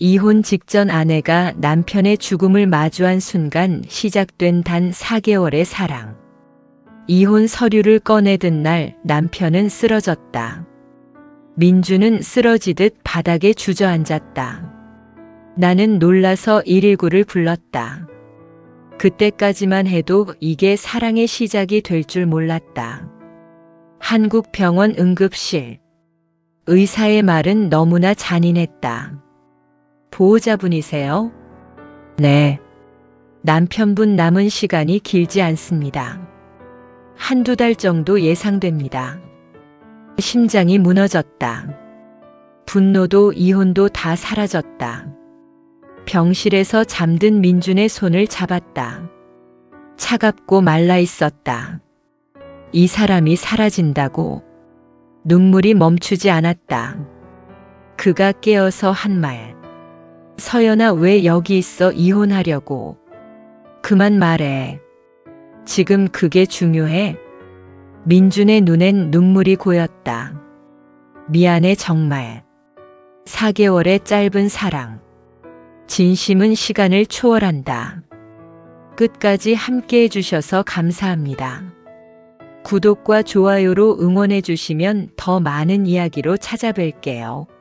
이혼 직전 아내가 남편의 죽음을 마주한 순간 시작된 단 4개월의 사랑. 이혼 서류를 꺼내든 날 남편은 쓰러졌다. 민주는 쓰러지듯 바닥에 주저앉았다. 나는 놀라서 119를 불렀다. 그때까지만 해도 이게 사랑의 시작이 될 줄 몰랐다. 한국병원 응급실. 의사의 말은 너무나 잔인했다. 보호자분이세요? 네. 남편분 남은 시간이 길지 않습니다. 한두 달 정도 예상됩니다. 심장이 무너졌다. 분노도 이혼도 다 사라졌다. 병실에서 잠든 민준의 손을 잡았다. 차갑고 말라 있었다. 이 사람이 사라진다고 눈물이 멈추지 않았다. 그가 깨어서 한 말. 서연아 왜 여기 있어 이혼하려고. 그만 말해. 지금 그게 중요해. 민준의 눈엔 눈물이 고였다. 미안해 정말. 4개월의 짧은 사랑. 진심은 시간을 초월한다. 끝까지 함께 해주셔서 감사합니다. 구독과 좋아요로 응원해 주시면 더 많은 이야기로 찾아뵐게요.